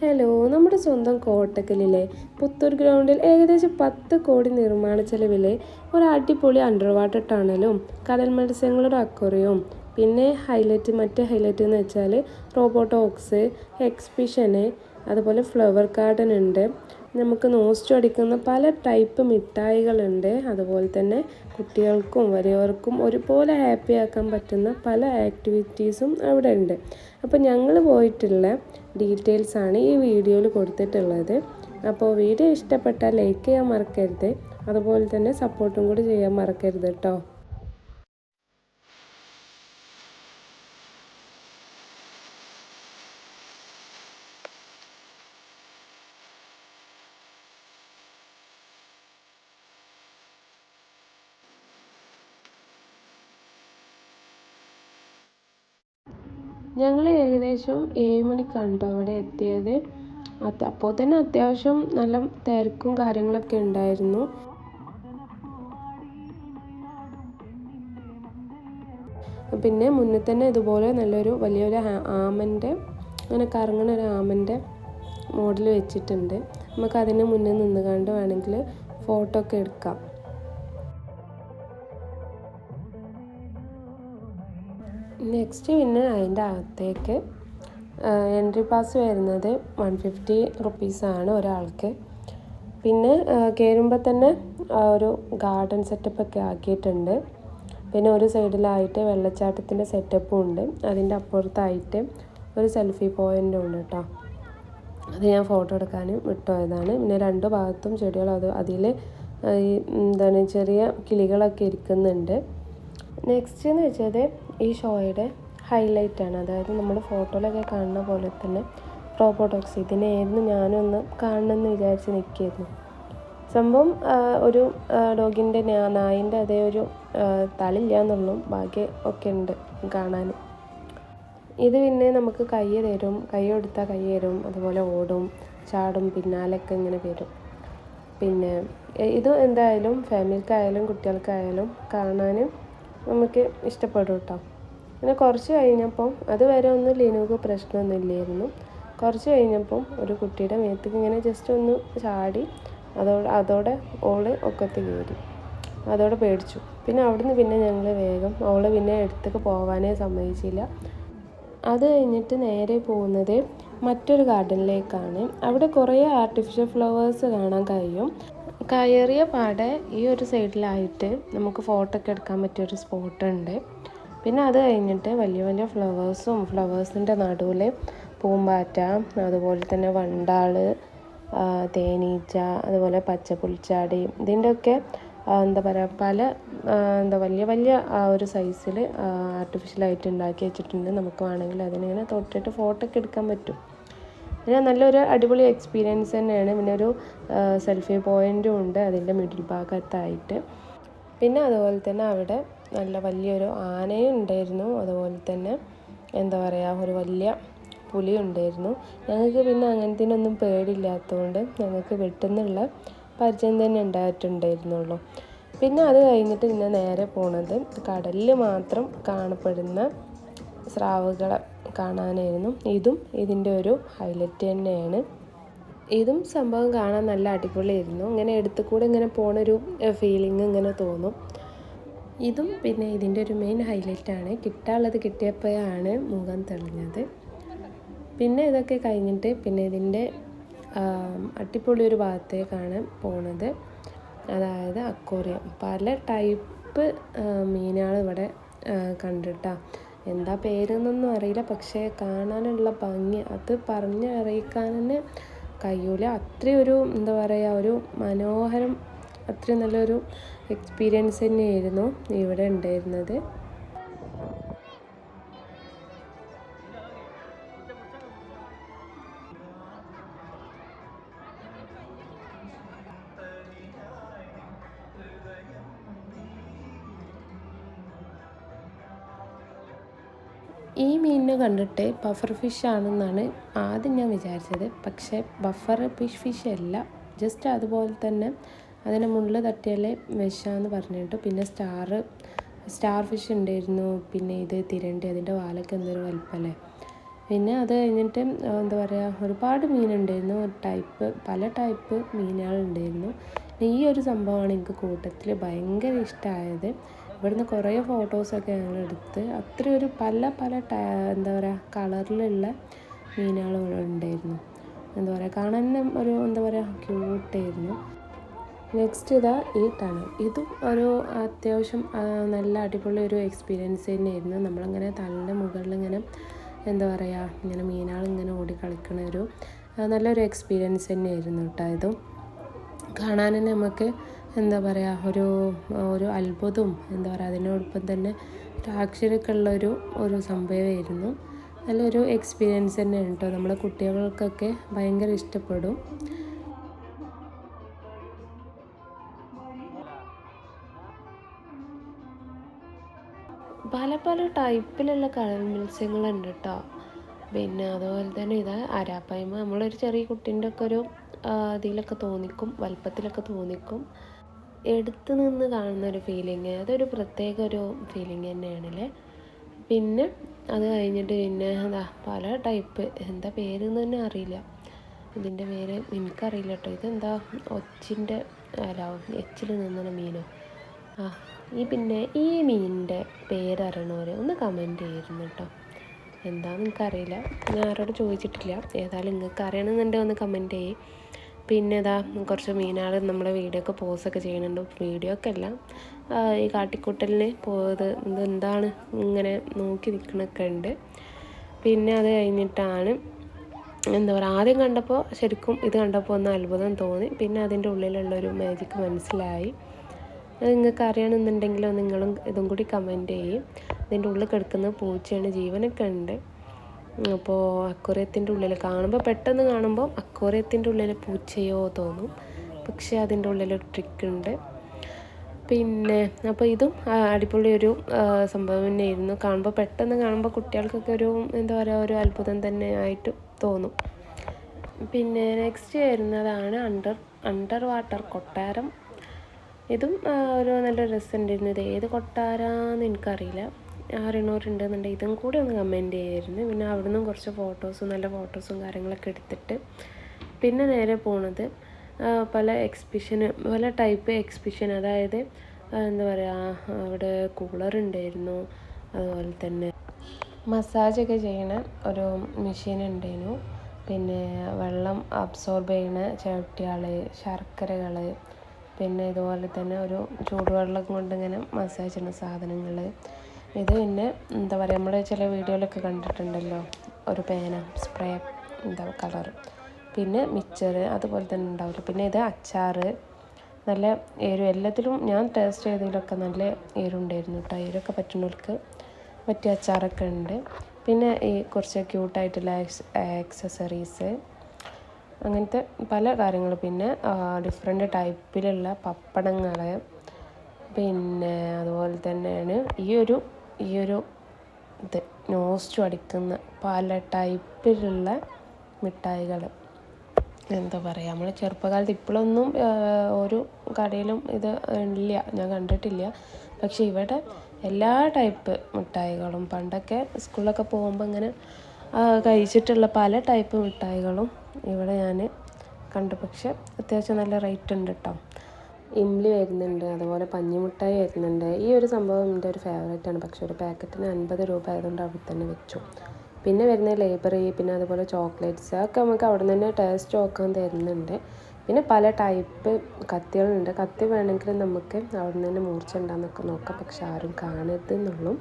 Hello നമ്മുടെ സ്വന്തം കോട്ടക്കലിലെ പുത്തൂർ ഗ്രൗണ്ടിൽ ഏകദേശം പത്ത് കോടി നിർമ്മാണ ചെലവിലെ ഒരു അടിപൊളി അണ്ടർ വാട്ടർ ടണലും കടൽ മത്സ്യങ്ങളുടെ അക്വറിയവും പിന്നെ ഹൈലൈറ്റ് മറ്റേ ഹൈലൈറ്റ് എന്ന് വെച്ചാൽ റോബോട്ടോക്സ് എക്സിബിഷന് അതുപോലെ ഫ്ലവർ ഗാർഡൻ ഉണ്ട്. നമുക്ക് നോസ്റ്റു അടിക്കുന്ന പല ടൈപ്പ് മിഠായികളുണ്ട്. അതുപോലെ തന്നെ കുട്ടികൾക്കും വലിയവർക്കും ഒരുപോലെ ഹാപ്പി ആക്കാൻ പറ്റുന്ന പല ആക്ടിവിറ്റീസും അവിടെ ഉണ്ട്. അപ്പോൾ ഞങ്ങൾ പോയിട്ടുള്ള ഡീറ്റെയിൽസാണ് ഈ വീഡിയോയിൽ കൊടുത്തിട്ടുള്ളത്. അപ്പോൾ വീഡിയോ ഇഷ്ടപ്പെട്ടാൽ ലൈക്ക് ചെയ്യാൻ മറക്കരുത്. അതുപോലെ തന്നെ സപ്പോർട്ടും കൂടി ചെയ്യാൻ മറക്കരുത് കേട്ടോ ഞങ്ങൾ ഏകദേശം ഏഴ് മണിക്കാണ് കേട്ടോ അവിടെ എത്തിയത്. അത് അപ്പോൾ തന്നെ അത്യാവശ്യം നല്ല തിരക്കും കാര്യങ്ങളൊക്കെ ഉണ്ടായിരുന്നു. പിന്നെ മുന്നിൽ തന്നെ ഇതുപോലെ നല്ലൊരു വലിയൊരു ആമന്റെ അങ്ങനെ കറങ്ങണ ഒരു ആമന്റെ മോഡൽ വെച്ചിട്ടുണ്ട്. നമുക്ക് അതിന് മുന്നിൽ നിന്ന് കണ്ട് വേണമെങ്കിൽ ഫോട്ടോ ഒക്കെ എടുക്കാം. നെക്സ്റ്റ് പിന്നെ അതിന്റെ അകത്തേക്ക് എൻട്രി പാസ് വരുന്നത് വൺ ഫിഫ്റ്റി റുപ്പീസാണ് ഒരാൾക്ക്. പിന്നെ കയറുമ്പോൾ തന്നെ ഒരു ഗാർഡൻ സെറ്റപ്പ് ഒക്കെ ആക്കിയിട്ടുണ്ട്. പിന്നെ ഒരു സൈഡിലായിട്ട് വെള്ളച്ചാട്ടത്തിന്റെ സെറ്റപ്പും ഉണ്ട്. അതിന്റെ അപ്പുറത്തായിട്ട് ഒരു സെൽഫി പോയിന്റും ഉണ്ട് കേട്ടോ അത് ഞാൻ ഫോട്ടോ എടുക്കാനും വിട്ടുപോയതാണ്. പിന്നെ രണ്ട് ഭാഗത്തും ചെടികൾ അത് അതിൽ എന്താണ് ചെറിയ കിളികളൊക്കെ ഇരിക്കുന്നുണ്ട്. നെക്സ്റ്റ് എന്ന് വെച്ചത് ഈ ഷോയുടെ ഹൈലൈറ്റ് ആണ്. അതായത് നമ്മൾ ഫോട്ടോയിലൊക്കെ കാണുന്ന പോലെ തന്നെ റോബോട്ടോക്സ് ഇതിനായിരുന്നു ഞാനൊന്ന് കാണണമെന്ന് വിചാരിച്ച് നിൽക്കുകയായിരുന്നു. സംഭവം ഒരു ഡോഗിന്റെ നായിന്റെ അതേ ഒരു തളില്ല എന്നുള്ളൂ ബാക്കി ഒക്കെ ഉണ്ട് കാണാൻ. ഇത് പിന്നെ നമുക്ക് കൈ തരും. കൈ കൊടുത്താൽ കൈ തരും. അതുപോലെ ഓടും ചാടും പിന്നാലൊക്കെ ഇങ്ങനെ വരും. പിന്നെ ഇത് എന്തായാലും ഫാമിലിക്കായാലും കുട്ടികൾക്കായാലും കാണാൻ നമുക്ക് ഇഷ്ടപ്പെടും കേട്ടോ. പിന്നെ കുറച്ച് കഴിഞ്ഞപ്പം അതുവരെ ഒന്നും ലിനുക്ക് പ്രശ്നമൊന്നും ഇല്ലായിരുന്നു കുറച്ച് കഴിഞ്ഞപ്പം ഒരു കുട്ടിയുടെ മേത്തേക്ക് ഇങ്ങനെ ജസ്റ്റ് ഒന്ന് ചാടി അതോടെ അതോടെ ഓൾ ഒക്കത്ത് കയറി. അതോടെ പേടിച്ചു. പിന്നെ അവിടുന്ന് പിന്നെ ഞങ്ങൾ വേഗം അവൾ പിന്നെ എടുത്തേക്ക് പോകാനേ സമ്മതിച്ചില്ല. അത് കഴിഞ്ഞിട്ട് നേരെ പോകുന്നത് മറ്റൊരു ഗാർഡനിലേക്കാണ് അവിടെ കുറേ ആർട്ടിഫിഷ്യൽ ഫ്ലവേഴ്സ് കാണാൻ കഴിയും. കയറിയ പാടെ ഈ ഒരു സൈഡിലായിട്ട് നമുക്ക് ഫോട്ടോ ഒക്കെ എടുക്കാൻ പറ്റിയൊരു സ്പോട്ട് ഉണ്ട്. പിന്നെ അത് കഴിഞ്ഞിട്ട് വലിയ വലിയ ഫ്ലവേഴ്സും ഫ്ലവേഴ്സിന്റെ നടുവിൽ പൂമ്പാറ്റ അതുപോലെ തന്നെ വണ്ടാൾ തേനീച്ച അതുപോലെ പച്ചപ്പുൽച്ചാടി ഇതിന്റെയൊക്കെ എന്താ പറയുക പല എന്താ വലിയ വലിയ ആ ഒരു സൈസിൽ ആർട്ടിഫിഷ്യലായിട്ട് ഉണ്ടാക്കി വെച്ചിട്ടുണ്ട്. നമുക്ക് വേണമെങ്കിൽ അതിനിങ്ങനെ തൊട്ടിട്ട് ഫോട്ടോ ഒക്കെ എടുക്കാൻ പറ്റും. പിന്നെ നല്ലൊരു അടിപൊളി എക്സ്പീരിയൻസ് തന്നെയാണ്. പിന്നെ ഒരു സെൽഫി പോയിന്റും ഉണ്ട് അതിന്റെ മിഡിൽ ഭാഗത്തായിട്ട്. പിന്നെ അതുപോലെ തന്നെ അവിടെ നല്ല വലിയൊരു ആനയും ഉണ്ടായിരുന്നു. അതുപോലെ തന്നെ എന്താ പറയുക ഒരു വലിയ പുലി ഉണ്ടായിരുന്നു. ഞങ്ങൾക്ക് പിന്നെ അങ്ങനത്തേനൊന്നും പേടില്ലാത്തതുകൊണ്ട് ഞങ്ങൾക്ക് വെട്ടുന്നുള്ള പരിചയം തന്നെ ഉണ്ടായിട്ടുണ്ടായിരുന്നുള്ളൂ. പിന്നെ അത് കഴിഞ്ഞിട്ട് പിന്നെ നേരെ പോണത് കടലിൽ മാത്രം കാണപ്പെടുന്ന സ്രാവുകളെ കാണാനായിരുന്നു. ഇതും ഇതിന്റെ ഒരു ഹൈലൈറ്റ് തന്നെയാണ്. ഇതും സംഭവം കാണാൻ നല്ല അടിപൊളിയായിരുന്നു. ഇങ്ങനെ എടുത്തു കൂടെ ഇങ്ങനെ പോണൊരു ഫീലിംഗ് ഇങ്ങനെ തോന്നും. ഇതും പിന്നെ ഇതിന്റെ ഒരു മെയിൻ ഹൈലൈറ്റാണ് കിട്ടാനുള്ളത് കിട്ടിയപ്പോഴാണ് മുഖം തെളിഞ്ഞത്. പിന്നെ ഇതൊക്കെ കഴിഞ്ഞിട്ട് പിന്നെ ഇതിന്റെ അടിപൊളി ഒരു ഭാഗത്തേക്കാണ് പോണത്. അതായത് അക്വോറിയം. പല ടൈപ്പ് മീനുകൾ ഇവിടെ കണ്ടിട്ടാ. എന്താ പേരെന്നൊന്നും അറിയില്ല. പക്ഷേ കാണാനുള്ള ഭംഗി അത് പറഞ്ഞ് അറിയിക്കാൻ തന്നെ കഴിയൂല അത്രയൊരു എന്താ പറയുക ഒരു മനോഹരം അത്രയും നല്ലൊരു എക്സ്പീരിയൻസ് തന്നെയായിരുന്നു ഇവിടെ ഉണ്ടായിരുന്നത്. ഈ മീനിനെ കണ്ടിട്ട് ബഫർ ഫിഷ് ആണെന്നാണ് ആദ്യം ഞാൻ വിചാരിച്ചത്. പക്ഷേ ബഫർ ഫിഷ് ഫിഷ് അല്ല. ജസ്റ്റ് അതുപോലെ തന്നെ അതിന് മുള്ളിൽ തട്ടിയാലേ വിഷാന്ന് പറഞ്ഞിട്ട് പിന്നെ സ്റ്റാർ സ്റ്റാർ ഫിഷ് ഉണ്ടായിരുന്നു. പിന്നെ ഇത് തിരണ്ടി അതിന്റെ വാലൊക്കെ എന്തൊരു വലിപ്പമല്ലേ പിന്നെ അത് കഴിഞ്ഞിട്ട് എന്താ പറയുക ഒരുപാട് മീനുണ്ടായിരുന്നു ടൈപ്പ് പല ടൈപ്പ് മീനുകളുണ്ടായിരുന്നു ഈ ഒരു സംഭവമാണ് എനിക്ക് കൂട്ടത്തിൽ ഭയങ്കര ഇഷ്ടമായത്. ഇവിടുന്ന് കുറേ ഫോട്ടോസൊക്കെ ഞങ്ങൾ എടുത്ത് ഒരു പല പല എന്താ പറയുക കളറിലുള്ള മീനുകൾ ഉണ്ടായിരുന്നു. എന്താ പറയുക കാണാൻ ഒരു എന്താ പറയുക ക്യൂട്ടായിരുന്നു നെക്സ്റ്റ് ഇതാ ഈ ടണൽ ഇതും ഒരു അത്യാവശ്യം നല്ല അടിപൊളി ഒരു എക്സ്പീരിയൻസ് തന്നെയായിരുന്നു. നമ്മളിങ്ങനെ തലന്റെ മുകളിൽ ഇങ്ങനെ എന്താ പറയുക ഇങ്ങനെ മീനുകൾ ഇങ്ങനെ ഓടി കളിക്കണ ഒരു നല്ലൊരു എക്സ്പീരിയൻസ് തന്നെയായിരുന്നു കേട്ടോ ഇതും. കാണാൻ തന്നെ നമുക്ക് എന്താ പറയുക ഒരു ഒരു അത്ഭുതവും എന്താ പറയുക അതിനോടൊപ്പം തന്നെ ഒരു ആക്ഷരൊക്കെ ഉള്ളൊരു ഒരു സംഭവമായിരുന്നു. നല്ലൊരു എക്സ്പീരിയൻസ് തന്നെയാണ് കേട്ടോ. നമ്മളെ കുട്ടികൾക്കൊക്കെ ഭയങ്കര ഇഷ്ടപ്പെടും. പല പല ടൈപ്പിലുള്ള കളർ മത്സ്യങ്ങളുണ്ട് കേട്ടോ. പിന്നെ അതുപോലെ തന്നെ ഇത് അരാപ്പായ്മ. നമ്മളൊരു ചെറിയ കുട്ടീന്റെ ഒക്കെ ഒരു ഇതിലൊക്കെ തോന്നിക്കും വലുപ്പത്തിലൊക്കെ തോന്നിക്കും. എടുത്തു നിന്ന് കാണുന്ന ഒരു ഫീലിങ് അതൊരു പ്രത്യേക ഒരു ഫീലിംഗ് തന്നെയാണല്ലേ? പിന്നെ അത് കഴിഞ്ഞിട്ട് പിന്നെ എന്താ പല ടൈപ്പ് എന്താ പേര് തന്നെ അറിയില്ല. ഇതിന്റെ പേര് എനിക്കറിയില്ല കേട്ടോ. ഇതെന്താ? ഒച്ചിന്റെ അല്ല എച്ചിൽ നിന്നുള്ള മീനോ? ആ ഈ പിന്നെ ഈ മീനിന്റെ പേരറിയണവർ ഒന്ന് കമന്റ് ചെയ്യുന്നു കേട്ടോ. എന്താണെന്ന് എനിക്കറിയില്ല. ഞാൻ ആരോട് ചോദിച്ചിട്ടില്ല. ഏതായാലും നിങ്ങൾക്ക് അറിയണമെന്നുണ്ടെങ്കിൽ ഒന്ന് കമന്റ് ചെയ്യും. പിന്നെ ഇതാ കുറച്ച് മീനുകൾ നമ്മുടെ വീഡിയോ ഒക്കെ പോസൊക്കെ ചെയ്യുന്നുണ്ട്. വീഡിയോ ഒക്കെ അല്ല ഈ കാട്ടിക്കൂട്ടലിന് പോയത് ഇതെന്താണ് ഇങ്ങനെ നോക്കി നിൽക്കണൊക്കെ ഉണ്ട്. പിന്നെ അത് കഴിഞ്ഞിട്ടാണ് എന്താ പറയുക ആദ്യം കണ്ടപ്പോൾ ശരിക്കും ഇത് കണ്ടപ്പോൾ ഒന്ന് അത്ഭുതം തോന്നി. പിന്നെ അതിന്റെ ഉള്ളിലുള്ളൊരു മാജിക്ക് മനസ്സിലായി. അത് നിങ്ങൾക്ക് അറിയണമെന്നുണ്ടെങ്കിലോ നിങ്ങളും ഇതും കൂടി കമന്റ് ചെയ്യും. അതിന്റെ ഉള്ളിൽ കിടക്കുന്ന പൂച്ചയാണ് ജീവനൊക്കെ ഉണ്ട്. അപ്പോൾ അക്വറിയത്തിന്റെ ഉള്ളിൽ കാണുമ്പോൾ പെട്ടെന്ന് കാണുമ്പോൾ അക്വറിയത്തിന്റെ ഉള്ളിൽ പൂച്ചയോ തോന്നും. പക്ഷേ അതിന്റെ ഉള്ളിലൊരു ഒരു ട്രിക്ക് ഉണ്ട്. പിന്നെ അപ്പോൾ ഇതും അടിപൊളി ഒരു സംഭവം തന്നെയായിരുന്നു. കാണുമ്പോൾ പെട്ടെന്ന് കാണുമ്പോൾ കുട്ടികൾക്കൊക്കെ ഒരു എന്താ പറയുക ഒരു അത്ഭുതം തന്നെ ആയിട്ട് തോന്നും. പിന്നെ നെക്സ്റ്റ് വരുന്നതാണ് അണ്ടർ അണ്ടർ വാട്ടർ കൊട്ടാരം. ഇതും ഒരു നല്ല രസമുണ്ടായിരുന്നു. ഇത് ഏത് കൊട്ടാരാന്ന് എനിക്കറിയില്ല. അറിയണവരുണ്ടെന്നുണ്ടെങ്കിൽ ഇതും കൂടി ഒന്ന് കമന്റ് ചെയ്യായിരുന്നു. പിന്നെ അവിടെ നിന്നും കുറച്ച് ഫോട്ടോസും നല്ല ഫോട്ടോസും കാര്യങ്ങളൊക്കെ എടുത്തിട്ട് പിന്നെ നേരെ പോണത് പല എക്സിബിഷന് പല ടൈപ്പ് എക്സിബിഷൻ അതായത് എന്താ പറയുക അവിടെ കൂളർ ഉണ്ടായിരുന്നു. അതുപോലെ തന്നെ മസാജൊക്കെ ചെയ്യണ ഒരു മെഷീൻ ഉണ്ടായിരുന്നു. പിന്നെ വെള്ളം അബ്സോർബ് ചെയ്യണ ചവിട്ടിയാൾ ശർക്കരകൾ പിന്നെ ഇതുപോലെ തന്നെ ഒരു ചൂടുവെള്ളം കൊണ്ട് ഇങ്ങനെ മസാജ് ചെയ്യുന്ന സാധനങ്ങൾ ഇത് പിന്നെ എന്താ പറയുക നമ്മൾ ചില വീഡിയോയിലൊക്കെ കണ്ടിട്ടുണ്ടല്ലോ ഒരു പേന സ്പ്രേ എന്താ കളർ പിന്നെ മിച്ചർ അതുപോലെ തന്നെ ഉണ്ടാവില്ല. പിന്നെ ഇത് അച്ചാർ നല്ല എരിവ് എല്ലാത്തിലും ഞാൻ ടേസ്റ്റ് ചെയ്തതിലൊക്കെ നല്ല എരുണ്ടായിരുന്നു കേട്ടോ എരൊക്കെ പറ്റുന്നവർക്ക് പറ്റിയ അച്ചാറൊക്കെ ഉണ്ട്. പിന്നെ ഈ കുറച്ച് ക്യൂട്ടായിട്ടുള്ള ആക്സസറീസ് അങ്ങനത്തെ പല കാര്യങ്ങൾ. പിന്നെ ഡിഫറെന്റ് ടൈപ്പിലുള്ള പപ്പടങ്ങൾ പിന്നെ അതുപോലെ തന്നെയാണ് ഈ ഒരു ഈ ഒരു ഇത് നോസ്റ്റു അടിക്കുന്ന പല ടൈപ്പിലുള്ള മിഠായികൾ. എന്താ പറയുക നമ്മൾ ചെറുപ്പകാലത്ത് ഇപ്പോഴൊന്നും ഒരു കടയിലും ഇത് ഇല്ല. ഞാൻ കണ്ടിട്ടില്ല. പക്ഷേ ഇവിടെ എല്ലാ ടൈപ്പ് മിഠായികളും പണ്ടൊക്കെ സ്കൂളിലൊക്കെ പോകുമ്പോൾ ഇങ്ങനെ കഴിച്ചിട്ടുള്ള പല ടൈപ്പ് മിഠായികളും ഇവിടെ ഞാൻ കണ്ടു. പക്ഷേ അത്യാവശ്യം നല്ല റേറ്റ് ഉണ്ട് കേട്ടോ ഇംലി വരുന്നുണ്ട് അതുപോലെ പഞ്ഞിമുട്ടായി വരുന്നുണ്ട്. ഈ ഒരു സംഭവം എന്റെ ഒരു ഫേവറേറ്റ് ആണ്. പക്ഷേ ഒരു പാക്കറ്റിന് അൻപത് രൂപ ആയതുകൊണ്ട് അവിടെ തന്നെ വെച്ചു. പിന്നെ വരുന്ന ലേബറി പിന്നെ അതുപോലെ ചോക്ലേറ്റ്സ് അതൊക്കെ നമുക്ക് അവിടെ നിന്ന് തന്നെ ടേസ്റ്റ് നോക്കാൻ തരുന്നുണ്ട്. പിന്നെ പല ടൈപ്പ് കത്തികളുണ്ട്. കത്തി വേണമെങ്കിൽ നമുക്ക് അവിടെ നിന്ന് തന്നെ മൂർച്ച ഉണ്ടാകുന്നൊക്കെ നോക്കാം. പക്ഷെ ആരും കാണരുത് എന്നുള്ളൂ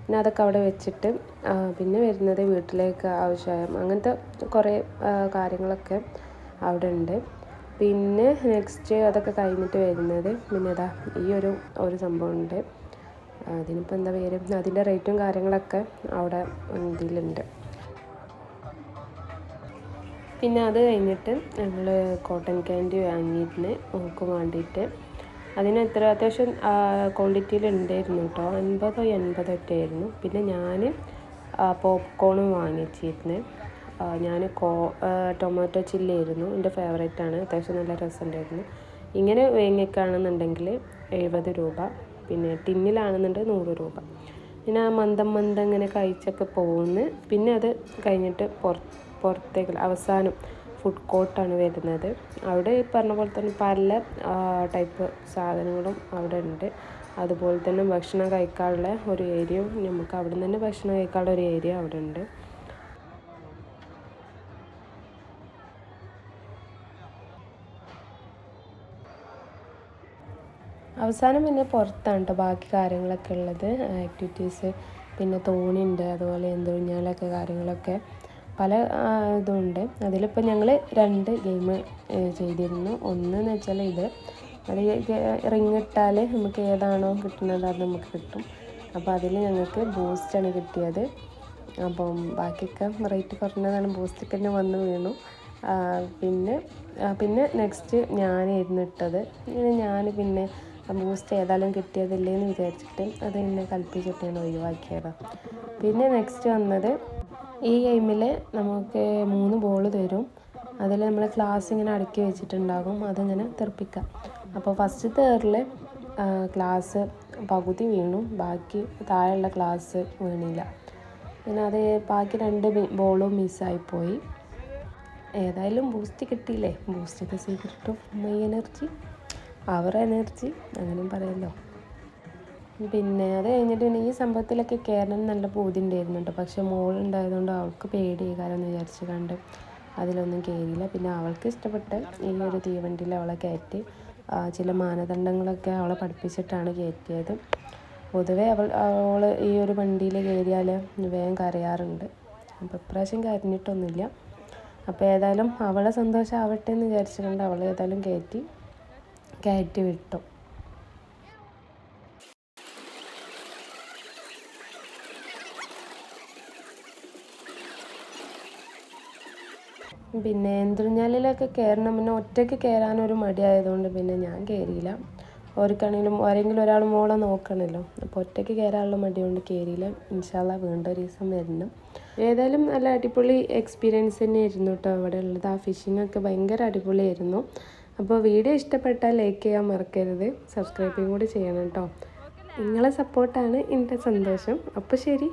പിന്നെ അതൊക്കെ അവിടെ വെച്ചിട്ട് പിന്നെ വരുന്നത് വീട്ടിലേക്ക് ആവശ്യമായ അങ്ങനത്തെ കുറേ കാര്യങ്ങളൊക്കെ അവിടെ ഉണ്ട് പിന്നെ നെക്സ്റ്റ് അതൊക്കെ കഴിഞ്ഞിട്ട് വരുന്നത് പിന്നെ ഇതാ ഈ ഒരു ഒരു സംഭവമുണ്ട്. അതിനിപ്പോൾ എന്താ പേര്? അതിന്റെ റേറ്റും കാര്യങ്ങളൊക്കെ അവിടെ ഇതിലുണ്ട്. പിന്നെ അത് കഴിഞ്ഞിട്ട് നമ്മൾ കോട്ടൺ ക്യാൻഡി വാങ്ങിയിരുന്നു നമുക്ക് വേണ്ടിയിട്ട്. അതിന് എത്ര? അത്യാവശ്യം ക്വാണ്ടിറ്റിയിൽ ഉണ്ടായിരുന്നു കേട്ടോ അൻപതോ എൺപതോ ഒറ്റയായിരുന്നു പിന്നെ ഞാൻ പോപ്കോണും വാങ്ങിച്ചിരുന്നു ഞാൻ കോ ടൊമാറ്റോ ചില്ലി ആയിരുന്നു. എന്റെ ഫേവറേറ്റ് ആണ്. അത്യാവശ്യം നല്ല രസമുണ്ടായിരുന്നു. ഇങ്ങനെ വേങ്ങിക്കാണെന്നുണ്ടെങ്കിൽ എഴുപത് രൂപ പിന്നെ ടിന്നിലാണെന്നുണ്ടെങ്കിൽ നൂറ് രൂപ. പിന്നെ ആ മന്ദം മന്ദം ഇങ്ങനെ കഴിച്ചൊക്കെ പോകുന്നു. പിന്നെ അത് കഴിഞ്ഞിട്ട് പുറ പുറത്തേക്ക് അവസാനം ഫുഡ് കോർട്ടാണ് വരുന്നത്. അവിടെ ഈ പറഞ്ഞ പോലെ തന്നെ പല ടൈപ്പ് സാധനങ്ങളും അവിടെ ഉണ്ട്. അതുപോലെ തന്നെ ഭക്ഷണം കഴിക്കാനുള്ള ഒരു ഏരിയയും നമുക്ക് അവിടെ നിന്ന് തന്നെ ഭക്ഷണം കഴിക്കാനുള്ള ഒരു ഏരിയ അവിടെ ഉണ്ട്. അവസാനം പിന്നെ പുറത്താണ് കേട്ടോ ബാക്കി കാര്യങ്ങളൊക്കെ ഉള്ളത്. ആക്ടിവിറ്റീസ് പിന്നെ തോണിയുണ്ട് അതുപോലെ എന്തോഞ്ഞാലൊക്കെ കാര്യങ്ങളൊക്കെ പല ഇതുണ്ട്. അതിലിപ്പോൾ ഞങ്ങൾ രണ്ട് ഗെയിം ചെയ്തിരുന്നു. ഒന്ന് എന്ന് വെച്ചാൽ ഇത് അത് റിങ് ഇട്ടാൽ നമുക്ക് ഏതാണോ കിട്ടുന്നത് അത് നമുക്ക് കിട്ടും. അപ്പോൾ അതിൽ ഞങ്ങൾക്ക് ബൂസ്റ്റാണ് കിട്ടിയത്. അപ്പം ബാക്കിയൊക്കെ റേറ്റ് കുറഞ്ഞതാണ്. ബൂസ്റ്റൊക്കെ തന്നെ വന്ന് വീണു. പിന്നെ പിന്നെ നെക്സ്റ്റ് ഞാൻ ഇരുന്നിട്ടത് ഇങ്ങനെ ഞാൻ പിന്നെ ബൂസ്റ്റ് ഏതായാലും കിട്ടിയതില്ലേ എന്ന് വിചാരിച്ചിട്ട് അത് എന്നെ കൽപ്പിച്ചിട്ട് ഞാൻ ഒഴിവാക്കിയതാണ് പിന്നെ നെക്സ്റ്റ് വന്നത് ഈ ഗെയിമിൽ നമുക്ക് മൂന്ന് ബോൾ തരും. അതിൽ നമ്മൾ ക്ലാസ് ഇങ്ങനെ അടുക്കി വെച്ചിട്ടുണ്ടാകും. അതിങ്ങനെ തെറിപ്പിക്കാം. അപ്പോൾ ഫസ്റ്റ് തേറിൽ ക്ലാസ് പകുതി വീണു. ബാക്കി താഴെയുള്ള ക്ലാസ് വീണില്ല. പിന്നെ അത് ബാക്കി രണ്ട് ബോളും മിസ്സായിപ്പോയി ഏതായാലും ബൂസ്റ്റ് കിട്ടിയില്ലേ? Boost secret of my energy our energy അങ്ങനെയും പറയാമല്ലോ പിന്നെ അത് കഴിഞ്ഞിട്ട് പിന്നെ ഈ സംഭവത്തിലൊക്കെ കയറണം നല്ല പൂതി ഉണ്ടായിരുന്നു കേട്ടോ പക്ഷെ മോളുണ്ടായതുകൊണ്ട് അവൾക്ക് പേടി കാരണം വിചാരിച്ച് കണ്ട് അതിലൊന്നും കയറിയില്ല പിന്നെ അവൾക്ക് ഇഷ്ടപ്പെട്ട് ഈ ഒരു തീവണ്ടിയിൽ അവളെ കയറ്റി ചില മാനദണ്ഡങ്ങളൊക്കെ അവളെ പഠിപ്പിച്ചിട്ടാണ് കയറ്റിയത്. പൊതുവെ അവൾ അവൾ ഈ ഒരു വണ്ടിയിൽ കയറിയാൽ വേഗം കരയാറുണ്ട്. അപ്പോൾ ഇപ്രാവശ്യം കരഞ്ഞിട്ടൊന്നുമില്ല. അപ്പോൾ ഏതായാലും അവളെ സന്തോഷമാവട്ടെ എന്ന് വിചാരിച്ചിട്ടുണ്ട് അവൾ ഏതായാലും കയറ്റി. കയറ്റി വിട്ടു. പിന്നെ എന്തുഞ്ഞാലിലൊക്കെ കയറണം പിന്നെ ഒറ്റയ്ക്ക് കയറാനൊരു മടിയായതുകൊണ്ട് പിന്നെ ഞാൻ കയറിയില്ല. ഓർക്കാണെങ്കിലും ആരെങ്കിലും ഒരാൾ മോളെ നോക്കണമല്ലോ അപ്പോൾ ഒറ്റയ്ക്ക് കയറാനുള്ള മടി കൊണ്ട് കയറിയില്ല ഇൻഷാല്ല വീണ്ടും ഒരു ദിവസം വരണം. ഏതായാലും നല്ല അടിപൊളി എക്സ്പീരിയൻസ് തന്നെയായിരുന്നു കേട്ടോ. അവിടെ ഉള്ളത് ആ ഫിഷിങ്ങൊക്കെ ഭയങ്കര അടിപൊളിയായിരുന്നു. അപ്പോൾ വീഡിയോ ഇഷ്ടപ്പെട്ടാൽ ലൈക്ക് ചെയ്യാൻ മറക്കരുത്. സബ്സ്ക്രൈബും കൂടി ചെയ്യണം കേട്ടോ. നിങ്ങളെ സപ്പോർട്ടാണ് എന്റെ സന്തോഷം. അപ്പോൾ ശരി.